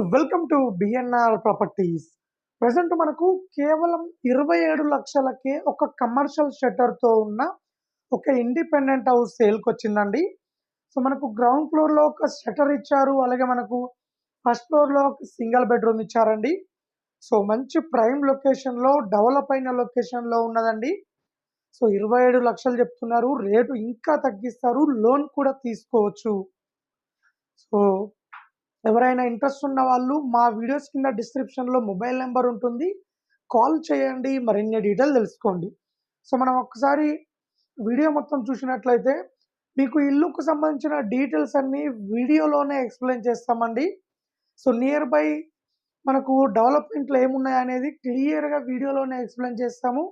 Welcome to BNR properties present మనకు కేవలం ఇరవై ఏడు లక్షలకే ఒక కమర్షియల్ షట్టర్తో ఉన్న ఒక ఇండిపెండెంట్ హౌస్ సేల్కి వచ్చిందండి. సో మనకు గ్రౌండ్ ఫ్లోర్లో ఒక షట్టర్ ఇచ్చారు. అలాగే మనకు ఫస్ట్ ఫ్లోర్లో ఒక సింగిల్ బెడ్రూమ్ ఇచ్చారండి. సో మంచి ప్రైమ్ లొకేషన్లో డెవలప్ అయిన లొకేషన్లో ఉన్నదండి. సో ఇరవై ఏడు లక్షలు చెప్తున్నారు. రేటు ఇంకా తగ్గిస్తారు. లోన్ కూడా తీసుకోవచ్చు. సో ఎవరైనా ఇంట్రెస్ట్ ఉన్న వాళ్ళు మా వీడియోస్ కింద డిస్క్రిప్షన్లో మొబైల్ నెంబర్ ఉంటుంది. కాల్ చేయండి మరిన్ని డీటెయిల్ తెలుసుకోండి. సో మనం ఒకసారి వీడియో మొత్తం చూసినట్లయితే మీకు ఇల్లుకు సంబంధించిన డీటెయిల్స్ అన్నీ వీడియోలోనే ఎక్స్ప్లెయిన్ చేస్తామండి. సో నియర్ బై మనకు డెవలప్మెంట్లు ఏమున్నాయి అనేది క్లియర్గా వీడియోలోనే ఎక్స్ప్లెయిన్ చేస్తాము.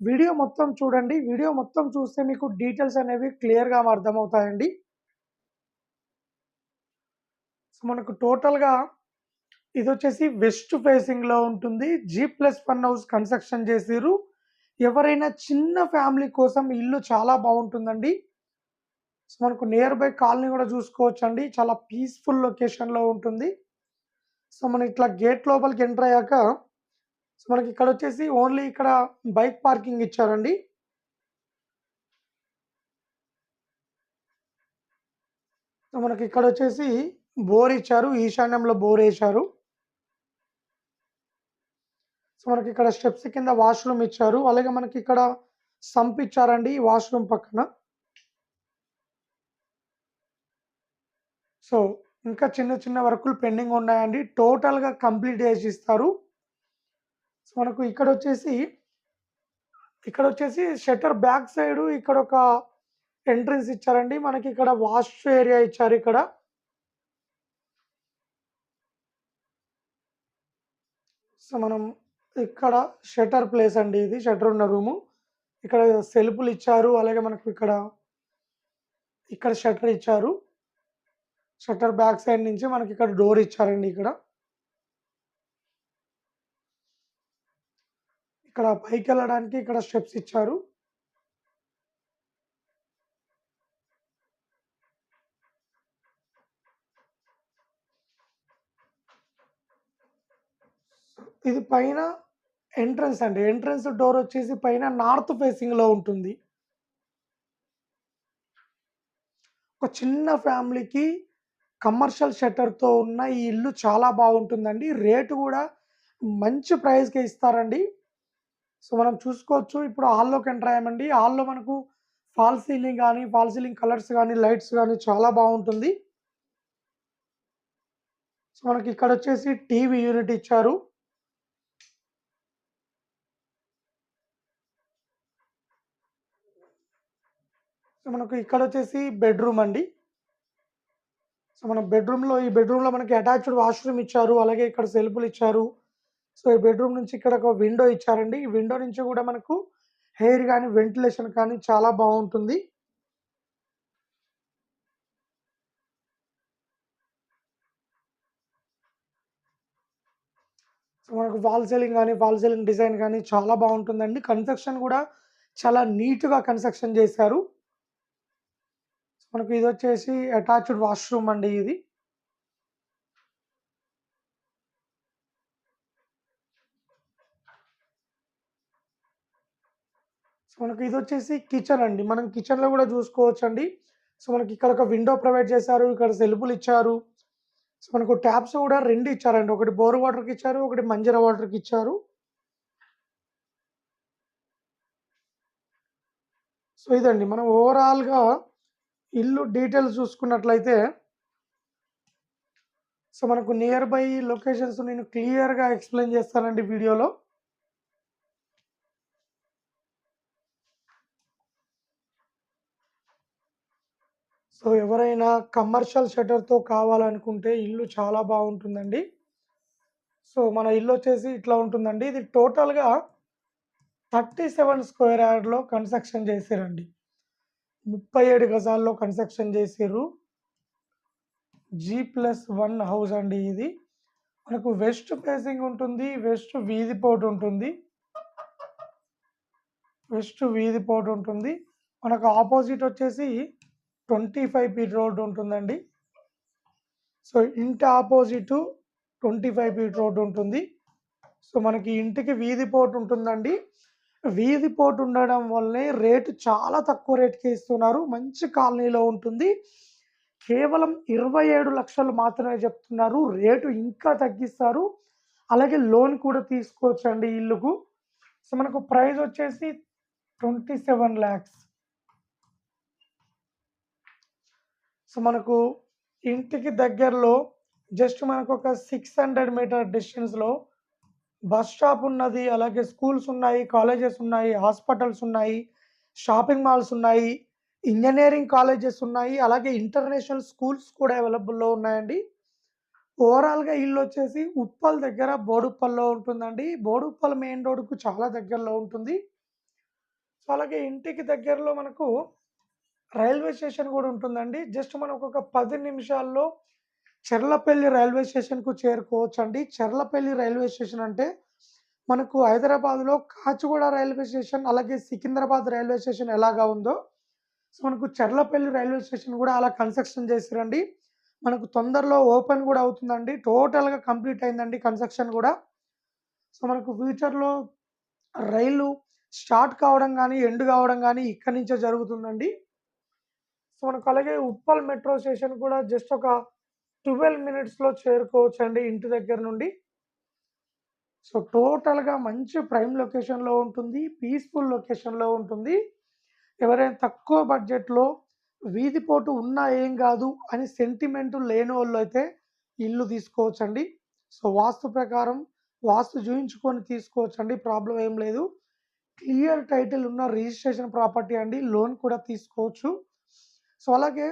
వీడియో మొత్తం చూడండి. వీడియో మొత్తం చూస్తే మీకు డీటెయిల్స్ అనేవి క్లియర్గా అర్థమవుతాయండి. సో మనకు టోటల్గా ఇది వచ్చేసి వెస్ట్ ఫేసింగ్లో ఉంటుంది. G plus one house construction చేసిరు ఎవరైనా చిన్న ఫ్యామిలీ కోసం ఇల్లు చాలా బాగుంటుందండి. సో మనకు నియర్ బై కాలనీ కూడా చూసుకోవచ్చు అండి చాలా పీస్ఫుల్ లొకేషన్లో ఉంటుంది. సో మనం ఇట్లా గేట్ లోపలికి ఎంటర్ అయ్యాక సో మనకి ఇక్కడ వచ్చేసి ఓన్లీ ఇక్కడ బైక్ పార్కింగ్ ఇచ్చారండి. సో మనకి ఇక్కడ వచ్చేసి బోర్ ఇచ్చారు ఈశాన్యంలో బోర్ వేశారు సో మనకి ఇక్కడ స్టెప్స్ కింద వాష్రూమ్ ఇచ్చారు. అలాగే మనకి ఇక్కడ సంప్ ఇచ్చారండి వాష్రూమ్ పక్కన. సో ఇంకా చిన్న చిన్న వర్కులు పెండింగ్ ఉన్నాయండి. టోటల్గా కంప్లీట్ చేసి ఇస్తారు. సో మనకు ఇక్కడ వచ్చేసి ఇక్కడ వచ్చేసి షట్టర్ బ్యాక్ సైడ్ ఇక్కడ ఒక ఎంట్రన్స్ ఇచ్చారండి. మనకి ఇక్కడ వాష్ ఏరియా ఇచ్చారు ఇక్కడ. సో మనం ఇక్కడ షటర్ ప్లేస్ అండి ఇది షటర్ ఉన్న రూము ఇక్కడ సెల్ఫ్లు ఇచ్చారు అలాగే మనకు ఇక్కడ ఇక్కడ షటర్ ఇచ్చారు. షటర్ బ్యాక్ సైడ్ నుంచి మనకి ఇక్కడ డోర్ ఇచ్చారండి ఇక్కడ. ఇక్కడ పైకి వెళ్ళడానికి ఇక్కడ స్టెప్స్ ఇచ్చారు. ఇది పైన ఎంట్రన్స్ అండి. ఎంట్రన్స్ డోర్ వచ్చేసి పైన నార్త్ ఫేసింగ్లో ఉంటుంది. ఒక చిన్న ఫ్యామిలీకి కమర్షియల్ షట్టర్తో ఉన్న ఈ ఇల్లు చాలా బాగుంటుందండి. రేటు కూడా మంచి ప్రైస్కే ఇస్తారండి. సో మనం చూసుకోవచ్చు. ఇప్పుడు హాల్లోకి ఎంటర్ అయ్యామండి. హాల్లో మనకు ఫాల్ సీలింగ్ కానీ ఫాల్ సీలింగ్ కలర్స్ కానీ లైట్స్ కానీ చాలా బాగుంటుంది. సో మనకి ఇక్కడ వచ్చేసి టీవీ యూనిట్ ఇచ్చారు. మనకు ఇక్కడ వచ్చేసి బెడ్రూమ్ అండి. సో మన బెడ్రూమ్లో ఈ బెడ్రూమ్లో మనకి అటాచ్డ్ వాష్రూమ్ ఇచ్చారు అలాగే ఇక్కడ సెల్ఫ్లు ఇచ్చారు. సో ఈ బెడ్రూమ్ నుంచి ఇక్కడ ఒక విండో ఇచ్చారండి. ఈ విండో నుంచి కూడా మనకు హెయిర్ కానీ వెంటిలేషన్ కానీ చాలా బాగుంటుంది. సో మనకు వాల్ సీలింగ్ కానీ వాల్ సీలింగ్ డిజైన్ కానీ చాలా బాగుంటుందండి. కన్స్ట్రక్షన్ కూడా చాలా నీట్గా కన్స్ట్రక్షన్ చేశారు. మనకు ఇది వచ్చేసి అటాచ్డ్ వాష్రూమ్ అండి ఇది. సో మనకి ఇది వచ్చేసి కిచెన్ అండి. మనం కిచెన్లో కూడా చూసుకోవచ్చు అండి సో మనకి ఇక్కడ ఒక విండో ప్రొవైడ్ చేశారు ఇక్కడ సెల్ఫులు ఇచ్చారు. సో మనకు ట్యాప్స్ కూడా రెండు ఇచ్చారండి. ఒకటి బోర్ వాటర్కి ఇచ్చారు ఒకటి మంజీరా వాటర్కి ఇచ్చారు. సో ఇదండి. మనం ఓవరాల్గా ఇల్లు డీటెయిల్స్ చూసుకున్నట్లయితే సో మనకు నియర్ బై లొకేషన్స్ నేను క్లియర్గా ఎక్స్ప్లెయిన్ చేస్తానండి వీడియోలో. సో ఎవరైనా కమర్షియల్ షటర్తో కావాలనుకుంటే ఇల్లు చాలా బాగుంటుందండి. సో మన ఇల్లు వచ్చేసి ఇట్లా ఉంటుందండి. ఇది టోటల్గా థర్టీ సెవెన్ స్క్వేర్ యార్డ్లో కన్స్ట్రక్షన్ చేసారండి ముప్పై ఏడు గజాల్లో కన్స్ట్రక్షన్ చేసారు జీ ప్లస్ వన్ హౌస్ అండి ఇది. మనకు వెస్ట్ ఫేసింగ్ ఉంటుంది వెస్ట్ వీధి పోటు ఉంటుంది. వెస్ట్ వీధి పోటు ఉంటుంది. మనకు ఆపోజిట్ వచ్చేసి ట్వంటీ ఫైవ్ ఫీట్ రోడ్ ఉంటుందండి. సో ఇంటి opposite twenty five feet road ఉంటుంది. సో మనకి ఇంటికి వీధి పోటు ఉంటుందండి. వీధి పోటు ఉండడం వల్లనే రేటు చాలా తక్కువ రేటుకి ఇస్తున్నారు. మంచి కాలనీలో ఉంటుంది. కేవలం ఇరవై ఏడు లక్షలు మాత్రమే చెప్తున్నారు. రేటు ఇంకా తగ్గిస్తారు. అలాగే లోన్ కూడా తీసుకోవచ్చు అండి ఇల్లుకు. సో మనకు ప్రైస్ వచ్చేసి ట్వంటీ సెవెన్ ల్యాక్స్. సో మనకు ఇంటికి దగ్గరలో జస్ట్ మనకు ఒక సిక్స్ హండ్రెడ్ మీటర్ డిస్టెన్స్లో బస్ స్టాప్ ఉన్నది అలాగే స్కూల్స్ ఉన్నాయి కాలేజెస్ ఉన్నాయి హాస్పిటల్స్ ఉన్నాయి షాపింగ్ మాల్స్ ఉన్నాయి ఇంజనీరింగ్ కాలేజెస్ ఉన్నాయి అలాగే ఇంటర్నేషనల్ స్కూల్స్ కూడా అవైలబుల్లో ఉన్నాయండి. ఓవరాల్గా ఇల్లు వచ్చేసి ఉప్పల్ దగ్గర బోడుప్పల్లో ఉంటుందండి. బోడుప్పల్ మెయిన్ రోడ్కు చాలా దగ్గరలో ఉంటుంది. సో అలాగే ఇంటికి దగ్గరలో మనకు రైల్వే స్టేషన్ కూడా ఉంటుందండి. జస్ట్ మనకు ఒక పది నిమిషాల్లో చెర్లపల్లి రైల్వే స్టేషన్కు చేరుకోవచ్చు అండి చెర్లపల్లి రైల్వే స్టేషన్ అంటే మనకు హైదరాబాద్లో కాచిగూడ రైల్వే స్టేషన్ అలాగే సికింద్రాబాద్ రైల్వే స్టేషన్ ఎలాగా ఉందో సో మనకు చెర్లపల్లి రైల్వే స్టేషన్ కూడా అలా కన్స్ట్రక్షన్ చేసిరండి మనకు తొందరలో ఓపెన్ కూడా అవుతుందండి. టోటల్గా కంప్లీట్ అయిందండి కన్స్ట్రక్షన్ కూడా. సో మనకు ఫ్యూచర్లో రైలు స్టార్ట్ కావడం కానీ ఎండ్ కావడం కానీ ఇక్కడి నుంచే జరుగుతుందండి. సో మనకు అలాగే ఉప్పల్ మెట్రో స్టేషన్ కూడా జస్ట్ ఒక ట్వెల్వ్ మినిట్స్లో చేరుకోవచ్చు అండి ఇంటి దగ్గర నుండి. సో టోటల్గా మంచి ప్రైమ్ లొకేషన్లో ఉంటుంది పీస్ఫుల్ లొకేషన్లో ఉంటుంది. ఎవరైనా తక్కువ బడ్జెట్లో వీధిపోటు ఉన్నా ఏం కాదు అని సెంటిమెంట్ లేని వాళ్ళు అయితే ఇల్లు తీసుకోవచ్చండి. సో వాస్తు ప్రకారం వాస్తు చూయించుకొని తీసుకోవచ్చండి ప్రాబ్లం ఏం లేదు. క్లియర్ టైటిల్ ఉన్న రిజిస్ట్రేషన్ ప్రాపర్టీ అండి లోన్ కూడా తీసుకోవచ్చు. సో అలాగే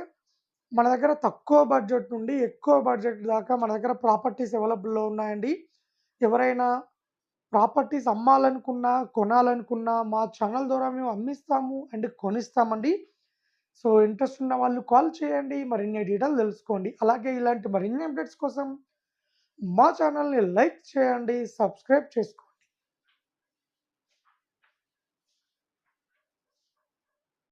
మన దగ్గర తక్కువ బడ్జెట్ నుండి ఎక్కువ బడ్జెట్ దాకా మన దగ్గర ప్రాపర్టీస్ అవైలబుల్లో ఉన్నాయండి. ఎవరైనా ప్రాపర్టీస్ అమ్మాలనుకున్నా కొనాలనుకున్నా మా ఛానల్ ద్వారా మేము అమ్మిస్తాము అండ్ కొనిస్తామండి. సో ఇంట్రెస్ట్ ఉన్న వాళ్ళు కాల్ చేయండి. మరిన్ని డీటెయిల్ తెలుసుకోండి. అలాగే ఇలాంటి మరిన్ని అప్డేట్స్ కోసం మా ఛానల్ని లైక్ చేయండి సబ్స్క్రైబ్ చేసుకోండి.